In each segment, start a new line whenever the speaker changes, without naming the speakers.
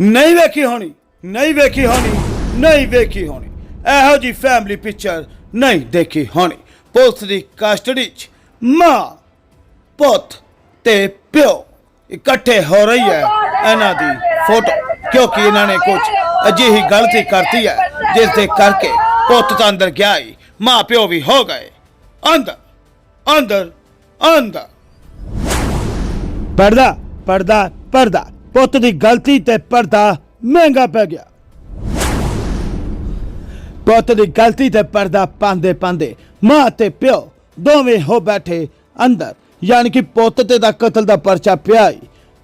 ਨਹੀਂ ਵੇਖੀ ਹੋਣੀ, ਨਹੀਂ ਵੇਖੀ ਹੋਣੀ, ਨਹੀਂ ਵੇਖੀ ਹੋਣੀ। ਇਹੋ ਜੀ ਫੈਮਿਲੀ ਪਿਕਚਰ ਨਹੀਂ ਦੇਖੀ ਹੋਣੀ। ਪੁਲਿਸ ਦੀ ਕਸਟਡੀ 'ਚ ਮਾਂ, ਪੁੱਤ ਤੇ ਪਿਓ ਇਕੱਠੇ ਹੋ ਰਹੀ ਹੈ ਇਹਨਾਂ ਦੀ ਫੋਟੋ ਕਿਉਂਕਿ ਇਹਨਾਂ ਨੇ ਕੁਝ ਅਜਿਹੀ ਗਲਤੀ ਕਰਤੀ ਹੈ ਜਿਸ ਦੇ ਕਰਕੇ ਪੁੱਤ ਤਾਂ ਅੰਦਰ ਗਿਆ ਹੀ ਮਾਂ ਪਿਓ ਵੀ ਹੋ ਗਏ। ਅੰਦਰ ਅੰਦਰ ਅੰਦਰ। ਪਰਦਾ ਪਰਦਾ ਪਰਦਾ। ਪੁੱਤ ਦੀ ਗਲਤੀ ਤੇ ਪਰਦਾ ਮਹਿੰਗਾ ਪੈ ਗਿਆ। ਪੁੱਤ ਦੀ ਗਲਤੀ ਤੇ ਪਰਦਾ ਪਾਉਂਦੇ ਪਾਉਂਦੇ ਮਾਂ ਤੇ ਪਿਓ ਦੋਵੇਂ ਹੋ ਬੈਠੇ ਅੰਦਰ। ਯਾਨੀ ਕਿ ਪੁੱਤ ਤੇ ਦਾ ਕਤਲ ਦਾ ਪਰਚਾ ਪਿਆ ਹੀ,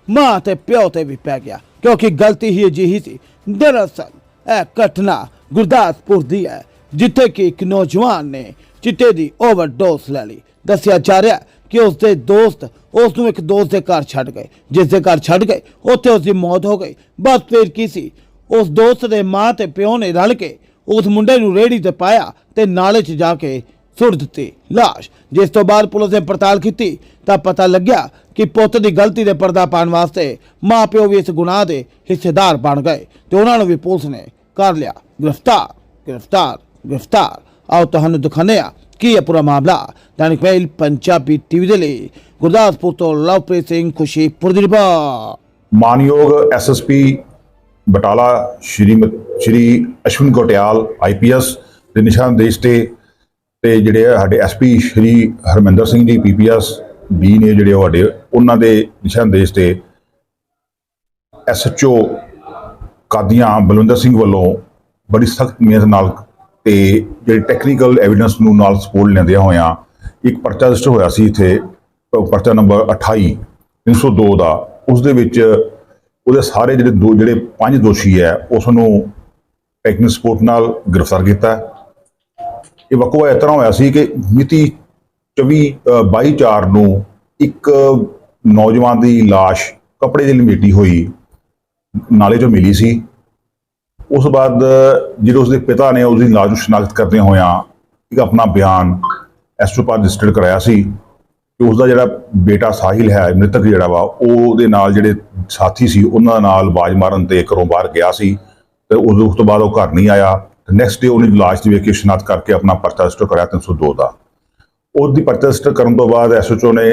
ਮਾਂ ਤੇ ਪਿਓ ਤੇ ਵੀ ਪੈ ਗਿਆ। ਕਿਉਂਕਿ ਗਲਤੀ ਹੀ ਅਜਿਹੀ ਸੀ, ਦਰਅਸਲ ਇਹ ਘਟਨਾ ਗੁਰਦਾਸਪੁਰ ਦੀ ਹੈ, ਜਿੱਥੇ ਕਿ ਇੱਕ ਨੌਜਵਾਨ ਨੇ ਚਿੱਟੇ ਦੀ ਓਵਰਡੋਸ ਲੈ ਲਈ। ਦੱਸਿਆ ਜਾ ਰਿਹਾ ਕਿ ਉਸ ਦੇ ਦੋਸਤ ਉਸ ਨੂੰ ਇੱਕ ਦੋਸਤ ਦੇ ਘਰ ਛੱਡ ਗਏ। ਜਿਸ ਦੇ ਘਰ ਛੱਡ ਗਏ, ਉੱਥੇ ਉਸ ਦੀ ਮੌਤ ਹੋ ਗਈ। ਬਸ ਫਿਰ ਕੀ ਸੀ? ਉਸ ਦੋਸਤ ਦੇ ਮਾਂ ਤੇ ਪਿਓ ਨੇ ਰਲ ਕੇ ਉਸ ਮੁੰਡੇ ਨੂੰ ਰੇੜੀ ਤੇ ਪਾਇਆ ਤੇ ਨਾਲੇ 'ਚ ਜਾ ਕੇ ਸੁੱਟ ਦਿੱਤੀ। ਲਾਸ਼। ਜਿਸ ਤੋਂ ਬਾਅਦ ਪੁਲਿਸ ਨੇ ਪੜਤਾਲ ਕੀਤੀ, ਤਾਂ ਪਤਾ ਲੱਗਿਆ ਕਿ ਪੁੱਤ ਦੀ ਗਲਤੀ ਦੇ ਪਰਦਾ ਪਾਉਣ ਵਾਸਤੇ ਮਾਂ ਪਿਓ ਵੀ ਇਸ ਗੁਨਾਹ ਦੇ ਹਿੱਸੇਦਾਰ ਬਣ ਗਏ ਤੇ ਉਹਨਾਂ ਨੂੰ ਵੀ ਪੁਲਿਸ ਨੇ ਕਰ ਲਿਆ। ਗ੍ਰਿਫਤਾਰ ਗ੍ਰਿਫਤਾਰ ਗ੍ਰਿਫਤਾਰ। ਆਓ ਤੁਹਾਨੂੰ ਦਿਖਾਉਂਦੇ ਹਾਂ ਕੀ ਹੈ ਪੂਰਾ ਮਾਮਲਾ ਦੈਨਿਕ ਮੇਲ ਪੰਜਾਬੀ ਟੀਵੀ ਦੇ ਲਈ ਗੁਰਦਾਸਪੁਰ ਤੋਂ ਲਵਪ੍ਰੀਤ ਸਿੰਘ ਖੁਸ਼ੀਪੁਰ ਦੀ ਰਿਪੋਰਟ
ਮਾਨਯੋਗ ਐਸਐਸਪੀ ਬਟਾਲਾ ਸ਼੍ਰੀ ਸ਼੍ਰੀ ਅਸ਼ਵਿਨ ਕੋਟਿਆਲ ਆਈਪੀਐਸ ਦੇ ਨਿਸ਼ਾਨਦੇਸ਼ ਤੇ ਤੇ ਜਿਹੜੇ ਆ ਸਾਡੇ ਐਸਪੀ ਸ਼੍ਰੀ ਹਰਮਿੰਦਰ ਸਿੰਘ ਜੀ ਪੀਪੀਐਸ ਬੀ ਨੇ ਜਿਹੜੇ ਉਹ ਸਾਡੇ, ਉਹਨਾਂ ਦੇ ਨਿਸ਼ਾਨਦੇਸ਼ ਤੇ ਐਸਐਚਓ ਕਾਦੀਆਂ ਬਲਵਿੰਦਰ ਸਿੰਘ ਵੱਲੋਂ ਬੜੀ ਸਖਤ ਮਿਹਨਤ ਨਾਲ ਤੇ ਜਿਹੜੀ ਟੈਕਨੀਕਲ ਐਵੀਡੈਂਸ ਨੂੰ ਨਾਲ ਸਪੋਰਟ ਲੈਂਦਿਆਂ ਹੋਇਆਂ ਇੱਕ ਪਰਚਾ ਰਜਿਸਟਰ ਹੋਇਆ ਸੀ ਇੱਥੇ ਪਰਚਾ ਨੰਬਰ 28 302 ਦਾ ਉਸ ਦੇ ਵਿੱਚ ਉਹਦੇ ਸਾਰੇ ਜਿਹੜੇ ਦੋ ਜਿਹੜੇ ਪੰਜ ਦੋਸ਼ੀ ਹੈ ਉਸ ਨੂੰ ਟੈਕਨੀਕਲ ਸਪੋਰਟ ਨਾਲ ਗ੍ਰਿਫਤਾਰ ਕੀਤਾ। ਇਹ ਵਕਵਾ ਇਸ ਤਰ੍ਹਾਂ ਹੋਇਆ ਸੀ ਕਿ ਮਿਤੀ 24 ਅ, 22 4 ਨੂੰ ਇੱਕ ਨੌਜਵਾਨ ਦੀ ਲਾਸ਼ ਕੱਪੜੇ ਦੀ ਲਪੇਟੀ ਹੋਈ ਨਾਲੇ 'ਚੋਂ ਮਿਲੀ ਸੀ। ਉਸ ਤੋਂ ਬਾਅਦ, ਜਿਹੜੇ ਉਸਦੇ ਪਿਤਾ ਨੇ ਉਸ ਦੀ ਲਾਸ਼ ਨੂੰ ਸ਼ਨਾਖਤ ਕਰਦੇ ਹੋਇਆਂ ਇੱਕ ਆਪਣਾ ਬਿਆਨ ਐਸਟ੍ਰੋਪਾਥ ਰਜਿਸਟਰਡ ਕਰਾਇਆ ਸੀ ਕਿ ਉਸ ਦਾ ਜਿਹੜਾ ਬੇਟਾ ਸਾਹਿਲ ਹੈ, ਮ੍ਰਿਤਕ ਜਿਹੜਾ ਵਾ, ਉਹਦੇ ਨਾਲ ਜਿਹੜੇ ਸਾਥੀ ਸੀ, ਉਹਨਾਂ ਨਾਲ ਬਾਜ ਮਾਰਨ ਤੇ ਘਰੋਂ ਬਾਹਰ ਗਿਆ ਸੀ ਤੇ ਉਸ ਤੋਂ ਬਾਅਦ ਉਹ ਘਰ ਨਹੀਂ ਆਇਆ। ਤੇ ਨੈਕਸਟ ਡੇ ਉਹਨੇ ਲਾਸ਼ ਦੀ ਵੇਖ ਕੇ ਸ਼ਨਾਖਤ ਕਰਕੇ ਆਪਣਾ ਪਰਚਾ ਰਜਿਸਟਰ ਕਰਾਇਆ 302 ਦਾ ਉਸ ਪਰਚਾ ਰਜਿਸਟਰ ਕਰਨ ਤੋਂ ਬਾਅਦ ਐਸਓਚਓ ਨੇ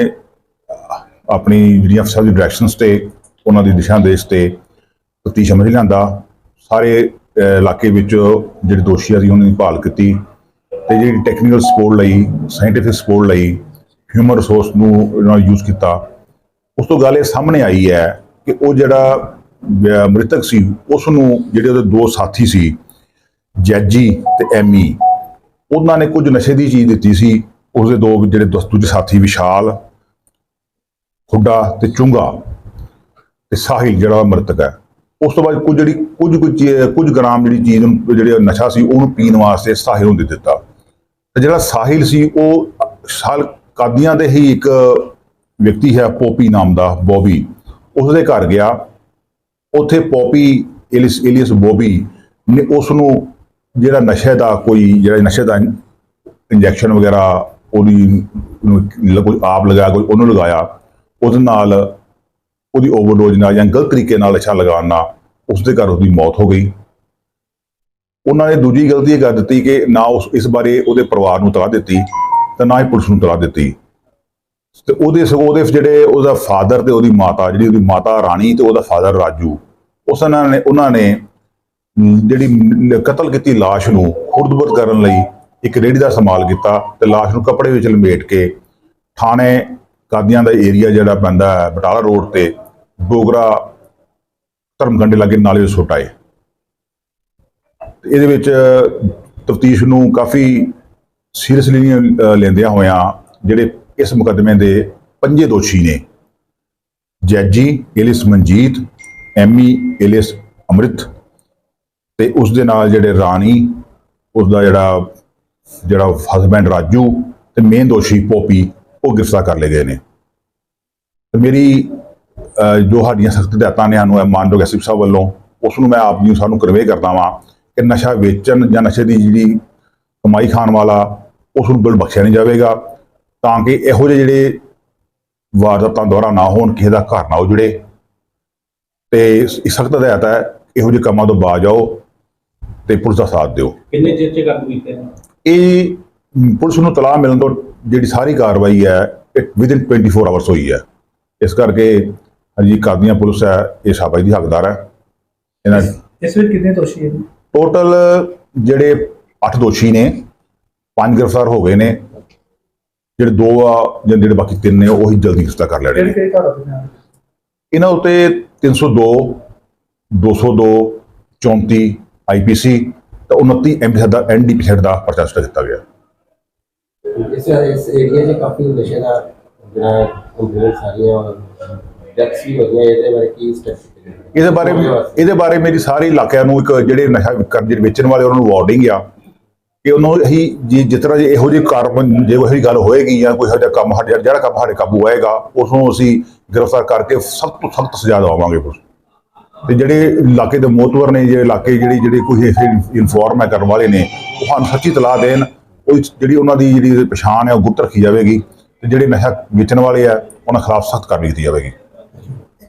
ਆਪਣੀ ਜਿਹੜੀਆਂ ਅਫਸਰ ਦੀ ਡਾਇਰੈਕਸ਼ਨਸ ਤੇ, ਉਹਨਾਂ ਦੀ ਦਿਸ਼ਾ ਦੇਸ਼ ਤੇ ਤਫਤੀਸ਼ ਅਮਲ ਲਿਆਂਦਾ। ਸਾਰੇ ਇਲਾਕੇ ਵਿੱਚ ਜਿਹੜੇ ਦੋਸ਼ੀ ਆ ਸੀ ਉਹਨਾਂ ਦੀ ਭਾਲ ਕੀਤੀ ਤੇ ਜਿਹੜੀ ਟੈਕਨੀਕਲ ਸਪੋਰਟ ਲਈ ਸਾਇੰਟੀਫਿਕ ਸਪੋਰਟ ਲਈ ਹਿਊਮਨ ਰਿਸੋਰਸ ਨੂੰ ਇਹਨਾਂ ਯੂਜ਼ ਕੀਤਾ। ਉਸ ਤੋਂ ਗੱਲ ਇਹ ਸਾਹਮਣੇ ਆਈ ਹੈ ਕਿ ਉਹ ਜਿਹੜਾ ਮ੍ਰਿਤਕ ਸੀ ਉਸ ਨੂੰ ਜਿਹੜੇ ਉਹਦੇ ਦੋ ਸਾਥੀ ਸੀ, ਜੈਜੀ ਤੇ ਐਮੀ, ਉਹਨਾਂ ਨੇ ਕੁਝ ਨਸ਼ੇ ਦੀ ਚੀਜ਼ ਦਿੱਤੀ ਸੀ। ਉਸਦੇ ਦੋ ਜਿਹੜੇ ਦੋਸਤ ਦੂਜੇ ਸਾਥੀ ਵਿਸ਼ਾਲ, ਖੁੱਡਾ ਤੇ ਚੁੰਗਾ ਤੇ ਸਾਹਿਲ ਜਿਹੜਾ ਮ੍ਰਿਤਕ ਹੈ। ਉਸ ਤੋਂ ਬਾਅਦ ਕੁਝ ਜਿਹੜੀ, ਕੁਝ ਕੁਝ ਚੀ- ਕੁਝ ਗ੍ਰਾਮ ਜਿਹੜੀ ਚੀਜ਼ ਨੂੰ ਜਿਹੜੇ ਨਸ਼ਾ ਸੀ, ਉਹਨੂੰ ਪੀਣ ਵਾਸਤੇ ਸਾਹਿਲ ਨੂੰ ਦੇ ਦਿੱਤਾ। ਤੇ ਜਿਹੜਾ ਸਾਹਿਲ ਸੀ, ਉਹ ਸਾਲ ਕਾਦੀਆਂ ਦੇ ਹੀ ਇੱਕ ਵਿਅਕਤੀ ਹੈ, ਪੋਪੀ ਨਾਮ ਦਾ, ਬੋਬੀ। ਉਸ ਦੇ ਘਰ ਗਿਆ। ਉੱਥੇ ਪੋਪੀ ਏਲੀਸ ਏਲੀਅਸ ਬੋਬੀ ਨੇ ਉਸ ਨੂੰ ਜਿਹੜਾ ਨਸ਼ੇ ਦਾ ਕੋਈ, ਜਿਹੜਾ ਨਸ਼ੇ ਦਾ ਇੰਜੈਕਸ਼ਨ ਵਗੈਰਾ, ਉਹਦੀ ਕੋਈ ਆਪ ਲਗਾਇਆ ਕੋਈ ਉਹਨੂੰ ਲਗਾਇਆ। ਉਹਦੇ ਨਾਲ ਉਹਦੀ ਓਵਰਡੋਜ਼ ਨਾਲ ਜਾਂ ਗਲਤ ਤਰੀਕੇ ਨਾਲ ਨਸ਼ਾ ਲਗਾਉਣ ਨਾਲ ਉਸ ਦੇ ਘਰ ਉਹਦੀ ਮੌਤ ਹੋ ਗਈ। ਉਹਨਾਂ ਨੇ ਦੂਜੀ ਗਲਤੀ ਇਹ ਕਰ ਦਿੱਤੀ ਕਿ ਨਾ ਉਸ ਇਸ ਬਾਰੇ ਉਹਦੇ ਪਰਿਵਾਰ ਨੂੰ ਤਲਾਹ ਦਿੱਤੀ ਤੇ ਨਾ ਹੀ ਪੁਲਿਸ ਨੂੰ ਤਲਾਹ ਦਿੱਤੀ। ਤੇ ਉਹਦੇ ਸਗੋਂ ਉਹਦੇ ਜਿਹੜੇ ਉਹਦਾ ਫਾਦਰ ਤੇ ਉਹਦੀ ਮਾਤਾ, ਜਿਹੜੀ ਉਹਦੀ ਮਾਤਾ ਰਾਣੀ ਤੇ ਉਹਦਾ ਫਾਦਰ ਰਾਜੂ, ਉਸ ਉਹਨਾਂ ਨੇ ਉਹਨਾਂ ਨੇ ਜਿਹੜੀ ਕਤਲ ਕੀਤੀ ਲਾਸ਼ ਨੂੰ ਖੁਰਦਬੁਰਦ ਕਰਨ ਲਈ ਇੱਕ ਰੇੜੀ ਦਾ ਇਸਤੇਮਾਲ ਕੀਤਾ ਤੇ ਲਾਸ਼ ਨੂੰ ਕੱਪੜੇ ਵਿੱਚ ਲਪੇਟ ਕੇ ਥਾਣੇ ਕਾਦੀਆਂ ਦਾ ਏਰੀਆ ਜਿਹੜਾ ਪੈਂਦਾ ਹੈ ਬਟਾਲਾ ਰੋਡ ਤੇ ਡੋਗਰਾ ਧਰਮਗੰਡੇ ਲਾਗੇ ਨਾਲੇ ਦੇ ਸੁੱਟ ਆਏ ਇਹਦੇ ਵਿੱਚ ਤਫਤੀਸ਼ ਨੂੰ ਕਾਫੀ ਸੀਰੀਅਸਲੀ ਲੈਂਦਿਆਂ ਹੋਇਆਂ ਜਿਹੜੇ ਇਸ ਮੁਕੱਦਮੇ ਦੇ ਪੰਜੇ ਦੋਸ਼ੀ ਨੇ। ਜੈਜੀ ਇਲਿਸ ਮਨਜੀਤ, ਐਮੀ ਇਲਿਸ ਅੰਮ੍ਰਿਤ ਤੇ ਉਸ ਦੇ ਨਾਲ ਜਿਹੜੇ ਰਾਣੀ, ਉਸ ਦਾ ਜਿਹੜਾ ਜਿਹੜਾ ਹਸਬੈਂਡ ਰਾਜੂ ਤੇ ਮੇਨ ਦੋਸ਼ੀ ਪੋਪੀ, ਉਹ ਗ੍ਰਿਫਤਾਰ ਕਰ ਲਏ ਗਏ ਨੇ। ਤੇ ਮੇਰੀ ਜੋ ਸਾਡੀਆਂ ਸਖਤ ਹਦਾਇਤਾਂ ਨੇ ਸਾਨੂੰ ਮਾਨਯੋਗ ਐਸਪੀ ਸਾਹਿਬ ਵੱਲੋਂ ਉਸ ਨੂੰ ਮੈਂ ਆਪ ਜੀ ਨੂੰ ਸਾਨੂੰ ਕਰਵੇ ਕਰਦਾ ਵਾਂ ਕਿ ਨਸ਼ਾ ਵੇਚਣ ਜਾਂ ਨਸ਼ੇ ਦੀ ਜਿਹੜੀ ਕਮਾਈ ਖਾਣ ਵਾਲਾ ਉਸ ਨੂੰ ਬਿਲ ਬਖਸ਼ਿਆ ਨਹੀਂ ਜਾਵੇਗਾ ਤਾਂ ਕਿ ਇਹੋ ਜਿਹੇ ਜਿਹੜੇ ਵਾਰਦਾਤਾਂ ਦੁਆਰਾ ਨਾ ਹੋਣ ਕਿਸੇ ਦਾ ਘਰ ਨਾ ਉਜੜੇ। ਤੇ ਸਖਤ ਹਦਾਇਤ ਹੈ ਇਹੋ ਜਿਹੇ ਕੰਮਾਂ ਤੋਂ ਬਾਜ ਆਓ ਤੇ ਪੁਲਿਸ ਦਾ ਸਾਥ ਦਿਓ।
ਕਿੰਨੇ ਚਿਰ ਚ ਕਾਬੂ ਕੀਤੇ
ਇਹ ਪੁਲਿਸ ਨੂੰ ਤਲਾਹ ਮਿਲਣ ਤੋਂ ਜਿਹੜੀ ਸਾਰੀ ਕਾਰਵਾਈ ਹੈ ਵਿਦਿਨ 24 ਆਵਰਸ ਹੋਈ ਹੈ। ਇਸ ਕਰਕੇ ਹਾਂਜੀ ਕਾਦੀਆਂ ਪੁਲਿਸ ਹੈ ਇਹ ਸਾਬਾਈ ਦੀ ਹੱਕਦਾਰ ਹੈ। ਇਹਨਾਂ
ਇਸ ਵਿੱਚ ਕਿੰਨੇ ਦੋਸ਼ੀ ਹਨ
ਟੋਟਲ ਜਿਹੜੇ 8 ਦੋਸ਼ੀ ਨੇ ਪੰਜ ਗ੍ਰਿਫਤਾਰ ਹੋ ਗਏ ਨੇ। ਜਿਹੜੇ ਦੋ ਆ ਜਾਂ ਜਿਹੜੇ ਬਾਕੀ ਤਿੰਨ ਨੇ ਉਹ ਹੀ ਜਲਦੀ ਗ੍ਰਿਫਤਾਰ ਕਰ ਲੈਣੇ ਨੇ ਇਹਨਾਂ ਉੱਤੇ 302 202 34 ਆਈਪੀਸੀ ਤੇ 29 ਐਮਪੀ ਦਾ ਐਨਡੀਪੀ ਦਾ ਪਰਚਾ ਸਟਾ ਦਿੱਤਾ ਗਿਆ।
ਇਸ ਇਸ ਏਰੀਆ 'ਚ ਕਾਫੀ ਨਸ਼ੇ ਦਾ ਜਿਹੜਾ ਕੰਪਲੇਂਟ ਸਾਰੀਆਂ ਡੈਥਸ ਵੀ ਹੋਈਆਂ ਇਹਦੇ ਬਾਰੇ ਕੀ ਸਟੈਪਸ
ਇਹਦੇ ਬਾਰੇ ਇਹਦੇ ਬਾਰੇ ਮੇਰੀ ਸਾਰੇ ਇਲਾਕਿਆਂ ਨੂੰ ਇੱਕ ਜਿਹੜੇ ਨਸ਼ਾ ਕਰਨ ਜਿਹੜੇ ਵੇਚਣ ਵਾਲੇ ਉਹਨਾਂ ਨੂੰ ਵਾਰਨਿੰਗ ਆ ਕਿ ਉਹਨੂੰ ਅਸੀਂ ਜੀ ਤਰ੍ਹਾਂ ਜੇ ਇਹੋ ਜਿਹੀ ਕਾਰਵਾਈ ਜੇ ਜਿਹੀ ਗੱਲ ਹੋਏਗੀ ਜਾਂ ਕੋਈ ਜਿਹਾ ਕੰਮ ਸਾਡੇ ਜਿਹੜਾ ਕੰਮ ਸਾਡੇ ਕਾਬੂ ਆਏਗਾ ਉਸ ਨੂੰ ਅਸੀਂ ਗ੍ਰਿਫਤਾਰ ਕਰਕੇ ਸਖਤ ਤੋਂ ਸਖਤ ਸਜ਼ਾ ਦਵਾਵਾਂਗੇ ਫਿਰ ਤੇ ਜਿਹੜੇ ਇਲਾਕੇ ਦੇ ਮੋਤਵਰ ਨੇ ਜਿਹੜੇ ਇਲਾਕੇ ਜਿਹੜੀ ਜਿਹੜੇ ਕੋਈ ਇਨਫੋਰਮ ਹੈ ਕਰਨ ਵਾਲੇ ਨੇ ਉਹ ਸਾਨੂੰ ਸੱਚੀ ਤਲਾਹ ਦੇਣ ਉਹ ਜਿਹੜੀ ਉਹਨਾਂ ਦੀ ਜਿਹੜੀ ਪਛਾਣ ਹੈ ਉਹ ਗੁਪਤ ਰੱਖੀ ਜਾਵੇਗੀ ਤੇ ਜਿਹੜੇ ਨਸ਼ਾ ਵੇਚਣ ਵਾਲੇ ਆ ਉਹਨਾਂ ਖਿਲਾਫ ਸਖਤ ਕਾਰਵਾਈ ਕੀਤੀ ਜਾਵੇਗੀ।